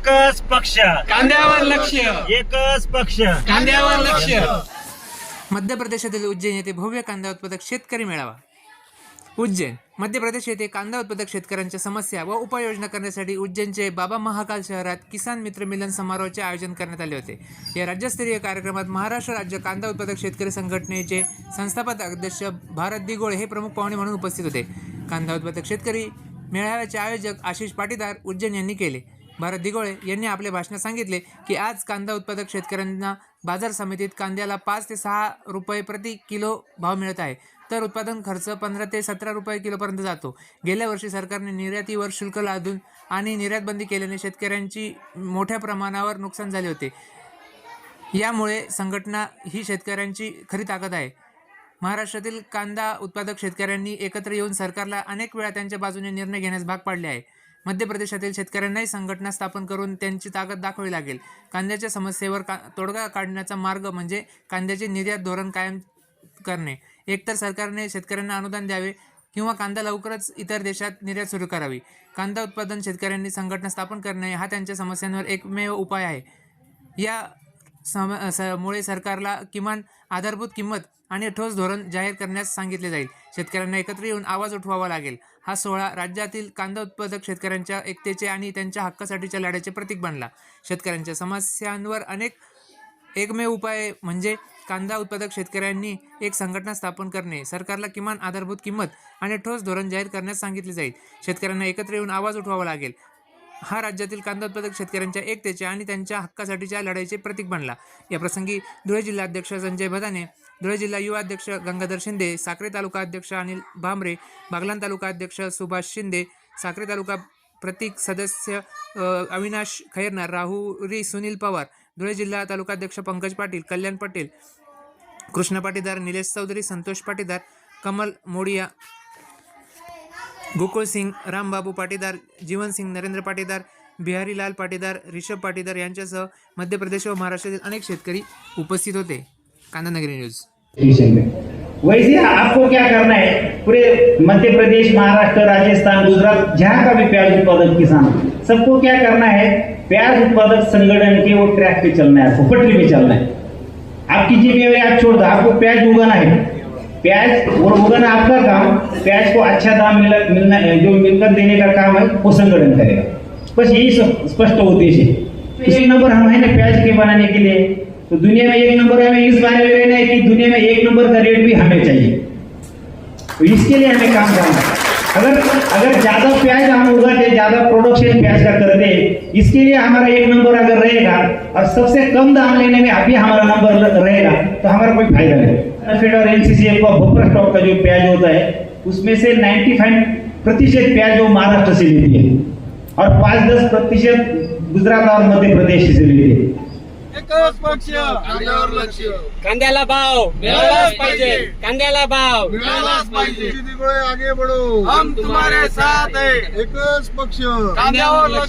एकच पक्ष. कांद्यावर लक्ष. एकच पक्ष. कांद्यावर लक्ष. मध्य प्रदेशातील उज्जैन येथे भव्य कांदा उत्पादक शेतकरी मेळावा. उज्जैन मध्य प्रदेश येथे कांदा उत्पादक शेतकऱ्यांच्या समस्या व उपाययोजना करण्यासाठी उज्जैनचे बाबा महाकाल शहरात किसान मित्र मिलन समारोहाचे आयोजन करण्यात आले होते. या राज्यस्तरीय कार्यक्रमात महाराष्ट्र राज्य कांदा उत्पादक शेतकरी संघटनेचे संस्थापक अध्यक्ष भारत दिगोळे हे प्रमुख पाहुणे म्हणून उपस्थित होते. कांदा उत्पादक शेतकरी मेळाव्याचे आयोजक आशिष पाटीदार उज्जैन यांनी केले. भारत दिगोळे यांनी आपल्या भाषणात सांगितले की आज कांदा उत्पादक शेतकऱ्यांना बाजार समितीत कांद्याला पाच ते सहा रुपये प्रति किलो भाव मिळत आहे. तर उत्पादन खर्च पंधरा ते सतरा रुपये किलोपर्यंत जातो. गेल्या वर्षी सरकारने निर्यातीवर शुल्क लादून आणि निर्यातबंदी केल्याने शेतकऱ्यांची मोठ्या प्रमाणावर नुकसान झाले होते. यामुळे संघटना ही शेतकऱ्यांची खरी ताकद आहे. महाराष्ट्रातील कांदा उत्पादक शेतकऱ्यांनी एकत्र येऊन सरकारला अनेक वेळा त्यांच्या बाजूने निर्णय घेण्यास भाग पाडले आहे. मध्य प्रदेशातील शेतकऱ्यांनाही संघटना स्थापन करून त्यांची ताकद दाखवावी लागेल. कांद्याच्या समस्येवर का तोडगा काढण्याचा मार्ग म्हणजे कांद्याचे निर्यात धोरण कायम करणे. एकतर सरकारने शेतकऱ्यांना अनुदान द्यावे किंवा कांदा लवकरच इतर देशात निर्यात सुरू करावी. कांदा उत्पादन शेतकऱ्यांनी संघटना स्थापन करणे हा त्यांच्या समस्यांवर एकमेव उपाय आहे. या सम स मुळे सरकारला किमान आधारभूत किंमत आणि ठोस धोरण जाहीर करण्यास सांगितले जाईल. शेतकऱ्यांना एकत्र येऊन आवाज उठवावा लागेल. हा सोहळा राज्यातील कांदा उत्पादक शेतकऱ्यांच्या एकतेचे आणि त्यांच्या हक्कासाठीच्या लढ्याचे प्रतीक बनला. शेतकऱ्यांच्या समस्यांवर अनेक एकमेव उपाय म्हणजे कांदा उत्पादक शेतकऱ्यांनी एक संघटना स्थापन करणे सरकारला किमान आधारभूत किंमत आणि ठोस धोरण जाहीर करण्यास सांगितले जाईल. शेतकऱ्यांना एकत्र येऊन आवाज उठवावा लागेल. हा राज्यातील कांदा उत्पादक शेतकऱ्यांच्या एकतेचे आणि त्यांच्या हक्कासाठीच्या लढाईचे प्रतीक बनला. या प्रसंगी धुळे जिल्हा अध्यक्ष संजय भदाने धुळे जिल्हा युवा अध्यक्ष गंगाधर शिंदे साक्रे तालुका अध्यक्ष अनिल भांबरे बागलान तालुका अध्यक्ष सुभाष शिंदे साक्रे तालुका प्रतीक सदस्य अविनाश खैरनार राहुरी सुनील पवार धुळे जिल्हा तालुका अध्यक्ष पंकज पाटील कल्याण पाटील कृष्ण पाटीदार निलेश चौधरी संतोष पाटीदार कमल मोडिया गोकुळ सिंग रामबाबू पाटीदार जीवन सिंग नरेंद्र पाटीदार बिहारीलाल पाटीदार रिषभ पाटीदार यांच्यासह मध्य प्रदेश व महाराष्ट्रातील अनेक शेतकरी उपस्थित होते. कांदानगरी न्यूज. वैसे आपको क्या करना है? पूरे मध्य प्रदेश महाराष्ट्र राजस्थान गुजरात जहाँ का भी प्याज उत्पादक किसान हो, सबको क्या करना है? प्याज उत्पादक संगठन के वो ट्रैक पे चलना है आपको पटरी में चलना है। आपकी जिम्मेवारी आप छोड़ दो आपको प्याज उगाना है प्याज और उगाना आपका काम प्याज को अच्छा दाम मिल, मिलना जो मिलकर देने का काम है वो संगठन करेगा। बस यही स्पष्ट उद्देश्य है। एक नंबर हम है ना प्याज के बनाने के लिए। तो दुनिया में एक नंबर हमें इस बारे में रहना है कि दुनिया में एक नंबर का रेट भी हमें चाहिए। तो इसके लिए हमें काम करना है। अगर अगर ज़्यादा प्याज हम उगाते ज़्यादा प्रोडक्शन प्याज का करते इसके लिए हमारा एक नंबर अगर रहेगा और सबसे कम दाम लेने में अभी हमारा नंबर रहेगा तो हमारा कोई फ़ायदा नहीं। फिर और एनसीसीएल का भोपर स्टॉक का जो प्याज होता है उसमें से 95 प्रतिशत प्याज वो महाराष्ट्र से लेती है और पाँच दस प्रतिशत गुजरात और मध्य प्रदेश से लेती है। कांद्याला भाव मिळालाच पाहिजे कांद्याला भाव. मिळालाच पाहिजे. आगे बढो. हम तुम्हारे साथ है. एकच पक्ष. कांद्यावर लक्ष.